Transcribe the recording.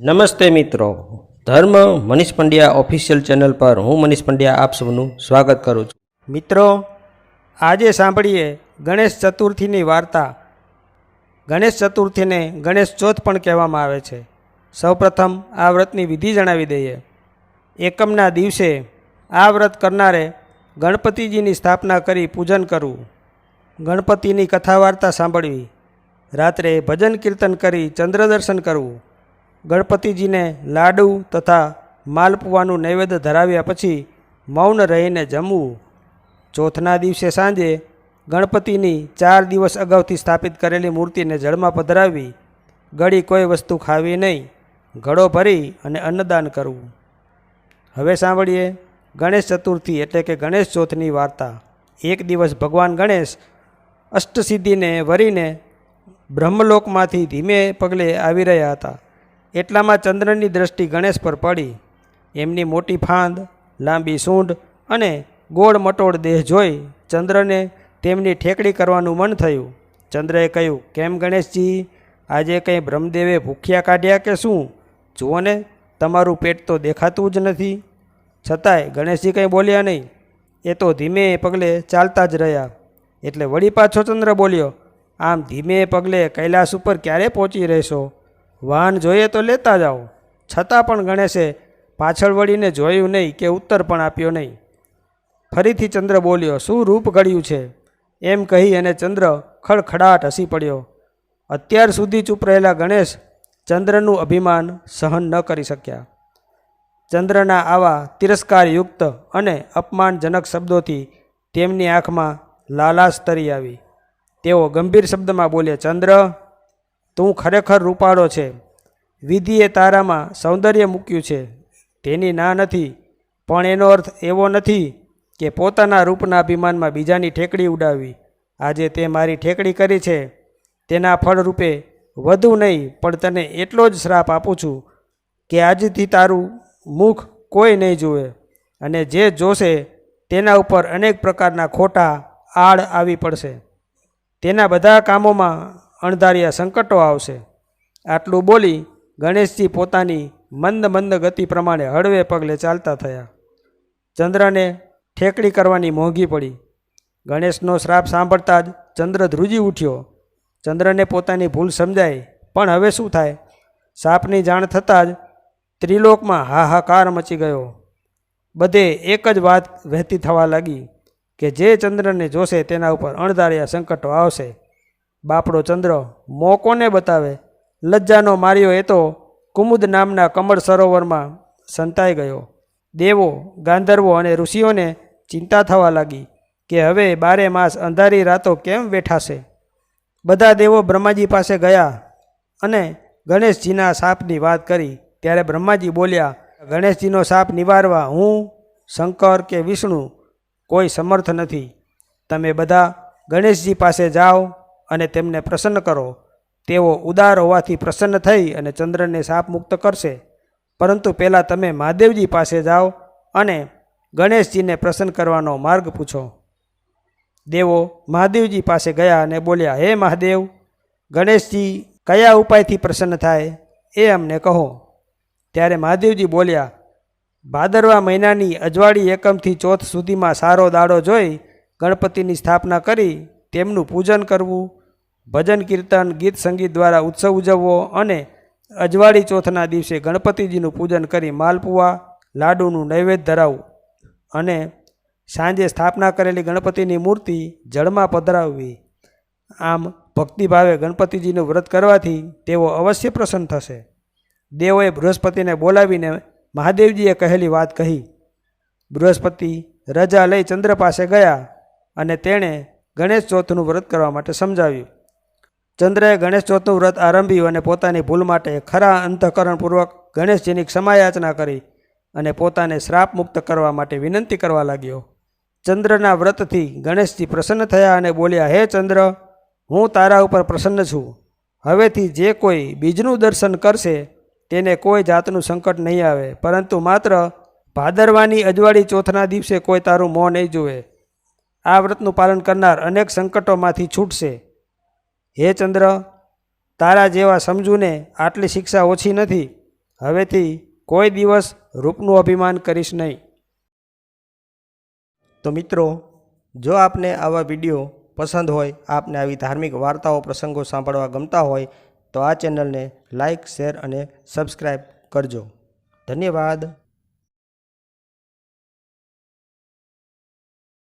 નમસ્તે મિત્રો. ધર્મ મનીષ પંડ્યા ઓફિશિયલ ચેનલ પર હું મનીષ પંડ્યા આપ સૌનું સ્વાગત કરું છું. મિત્રો, આજે સાંભળીએ ગણેશ ચતુર્થીની વાર્તા. ગણેશ ચતુર્થીને ગણેશ ચોથ પણ કહેવામાં આવે છે. સૌપ્રથમ આ વ્રતની વિધિ જણાવી દઈએ. એકમના દિવસે આ વ્રત કરનારે ગણપતિજીની સ્થાપના કરી પૂજન કરવું. ગણપતિની કથા વાર્તા સાંભળવી. રાત્રે ભજન કીર્તન કરી ચંદ્ર દર્શન કરવું. ગણપતિજીને લાડુ તથા માલપુવાનું નૈવેદ્ય ધરાવ્યા પછી મૌન રહીને જમવું. ચોથના દિવસે સાંજે ગણપતિની ચાર દિવસ અગાઉથી સ્થાપિત કરેલી મૂર્તિને જળમાં પધરાવી ગળી કોઈ વસ્તુ ખાવી નહીં, ઘડો ભરી અને અન્નદાન કરવું. હવે સાંભળીએ ગણેશ ચતુર્થી એટલે કે ગણેશ ચોથની વાર્તા. એક દિવસ ભગવાન ગણેશ અષ્ટસિદ્ધિને વરીને બ્રહ્મલોકમાંથી ધીમે પગલે આવી રહ્યા હતા. એટલામાં ચંદ્રની દ્રષ્ટિ ગણેશ પર પડી. એમની મોટી ફાંદ, લાંબી સૂંઢ અને ગોળ મટોળ દેહ જોઈ ચંદ્રને તેમની ઠેકડી કરવાનું મન થયું. ચંદ્રએ કહ્યું, કેમ ગણેશજી? આજે કંઈ બ્રહ્મદેવે ભૂખ્યા કાઢ્યા કે શું? જુઓ ને, તમારું પેટ તો દેખાતું જ નથી. છતાંય ગણેશજી કંઈ બોલ્યા નહીં. એ તો ધીમે પગલે ચાલતા જ રહ્યા. એટલે વળી પાછો ચંદ્ર બોલ્યો, આમ ધીમે પગલે કૈલાસ ઉપર ક્યારે પહોંચી રહેશો? વાહન જોઈએ તો લેતા જાઓ. છતાં પણ ગણેશે પાછળ વળીને જોયું નહીં કે ઉત્તર પણ આપ્યો નહીં. ફરીથી ચંદ્ર બોલ્યો, શું રૂપ ઘડ્યું છે? એમ કહી અને ચંદ્ર ખડખડાટ હસી પડ્યો. અત્યાર સુધી ચૂપ રહેલા ગણેશ ચંદ્રનું અભિમાન સહન ન કરી શક્યા. ચંદ્રના આવા તિરસ્કારયુક્ત અને અપમાનજનક શબ્દોથી તેમની આંખમાં લાલાશ તરી આવી. તેઓ ગંભીર શબ્દમાં બોલ્યા, ચંદ્ર તું ખરેખર રૂપાળો છે. વિધિએ તારામાં સૌંદર્ય મૂક્યું છે. તેની ના નથી, પણ એનો અર્થ એવો નથી કે પોતાના રૂપના અભિમાનમાં બીજાની ઠેકડી ઉડાવવી આજે તે મારી ઠેકડી કરી છે. તેના ફળરૂપે વધુ નહીં, પણ તને એટલો જ શ્રાપ આપું છું કે આજથી તારું મુખ કોઈ નહીં જુએ અને જે જોશે તેના ઉપર અનેક પ્રકારના ખોટા આડ આવી પડશે. તેના બધા કામોમાં અણધાર્યા સંકટો આવશે. આટલું બોલી ગણેશજી પોતાની મંદ મંદ ગતિ પ્રમાણે હળવે પગલે ચાલતા થયા. ચંદ્રને ઠેકડી કરવાની મોંઘી પડી. ગણેશનો શ્રાપ સાંભળતા જ ચંદ્ર ધ્રુજી ઉઠ્યો. ચંદ્રને પોતાની ભૂલ સમજાય પણ હવે શું થાય? સાપની જાણ થતાં જ ત્રિલોકમાં હાહાકાર મચી ગયો. બધે એક જ વાત વહેતી થવા લાગી કે જે ચંદ્રને જોશે તેના ઉપર અણધાર્યા સંકટો આવશે. બાપડો ચંદ્ર મો કોને બતાવે? લજ્જાનો માર્યો એ તો કુમુદ નામના કમળ સરોવરમાં સંતાઈ ગયો. દેવો, ગાંધર્વો અને ઋષિઓને ચિંતા થવા લાગી કે હવે બારે માસ અંધારી રાતો કેમ વેઠાશે? બધા દેવો બ્રહ્માજી પાસે ગયા અને ગણેશજીના સાપની વાત કરી. ત્યારે બ્રહ્માજી બોલ્યા, ગણેશજીનો સાપ નિવારવા હું, શંકર કે વિષ્ણુ કોઈ સમર્થ નથી. તમે બધા ગણેશજી પાસે જાઓ અને તેમને પ્રસન્ન કરો. તેઓ ઉદાર હોવાથી પ્રસન્ન થઈ અને ચંદ્રને સાપ મુક્ત કરશે. પરંતુ પહેલાં તમે મહાદેવજી પાસે જાઓ અને ગણેશજીને પ્રસન્ન કરવાનો માર્ગ પૂછો. દેવો મહાદેવજી પાસે ગયા અને બોલ્યા, હે મહાદેવ, ગણેશજી કયા ઉપાયથી પ્રસન્ન થાય એ અમને કહો. ત્યારે મહાદેવજી બોલ્યા, ભાદરવા મહિનાની અજવાળી એકમથી ચોથ સુધીમાં સારો દાડો જોઈ ગણપતિની સ્થાપના કરી તેમનું પૂજન કરવું ભજન, કીર્તન, ગીત, સંગીત દ્વારા ઉત્સવ ઉજવવો અને અજવાળી ચોથના દિવસે ગણપતિજીનું પૂજન કરી માલપુઆ લાડુનું નૈવેદ્ય ધરાવવું અને સાંજે સ્થાપના કરેલી ગણપતિની મૂર્તિ જળમાં પધરાવવી. આમ ભક્તિભાવે ગણપતિજીનું વ્રત કરવાથી તેઓ અવશ્ય પ્રસન્ન થશે. દેવોએ બૃહસ્પતિને બોલાવીને મહાદેવજીએ કહેલી વાત કહી, બૃહસ્પતિ, રજા લઈ ચંદ્ર પાસે ગયા અને તેણે ગણેશ ચોથનું વ્રત કરવા માટે સમજાવ્યું. ચંદ્રએ ગણેશ ચોથનું વ્રત આરંભ્યું અને પોતાની ભૂલ માટે ખરા અંતઃકરણપૂર્વક ગણેશજીની ક્ષમાયાચના કરી અને પોતાને શ્રાપ મુક્ત કરવા માટે વિનંતી કરવા લાગ્યો. ચંદ્રના વ્રતથી ગણેશજી પ્રસન્ન થયા અને બોલ્યા, હે ચંદ્ર, હું તારા ઉપર પ્રસન્ન છું. હવેથી જે કોઈ બીજનું દર્શન કરશે તેને કોઈ જાતનું સંકટ નહીં આવે. પરંતુ માત્ર ભાદરવાની અજવાળી ચોથના દિવસે કોઈ તારું મોં નહીં જુએ. આ વ્રતનું પાલન કરનાર અનેક સંકટોમાંથી છૂટશે. હે ચંદ્ર, તારા જેવા સમજુને આટલી શિક્ષા ઓછી નથી. હવેથી કોઈ દિવસ રૂપનું અભિમાન કરીશ નહીં. તો મિત્રો, જો આપને આવા વીડિયો પસંદ હોય, આપને આવી ધાર્મિક વાર્તાઓ, પ્રસંગો સાંભળવા ગમતા હોય, તો આ ચેનલને લાઈક, શેર અને સબસ્ક્રાઈબ કરજો. ધન્યવાદ.